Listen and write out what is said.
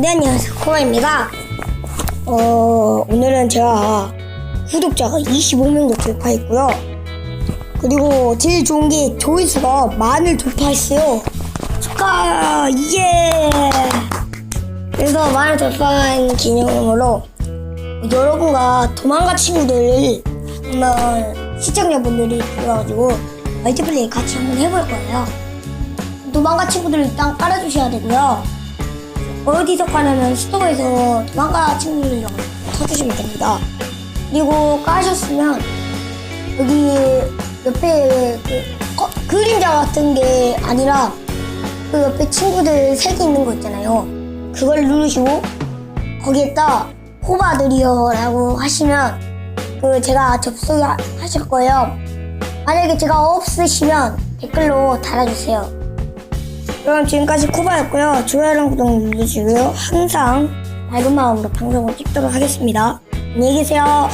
네, 안녕하세요. 코바입니다. 어, 오늘은 제가 구독자가 25명도 돌파했고요. 그리고 제일 좋은 게 조회수가 만을 돌파했어요. 축하! 예! 그래서 만을 돌파한 기념으로 여러분과 도망가 친구들 정말 시청자분들이 들어가지고 멀티플레이 같이 한번 해볼 거예요. 도망가 친구들 일단 깔아주셔야 되고요. 어디서 까냐면 스토어에서 도망가 친구들이랑 쳐주시면 됩니다. 그리고 까셨으면 여기 옆에 그 거- 그림자 같은 게 아니라 그 옆에 친구들 색이 있는 거 있잖아요. 그걸 누르시고 거기에다 호바들이요 라고 하시면 그 제가 접속하실 거예요. 만약에 제가 없으시면 댓글로 달아주세요. 그럼 지금까지 코바였고요. 좋아요랑 구독 눌러주시고요. 항상 밝은 마음으로 방송을 찍도록 하겠습니다. 안녕히 계세요.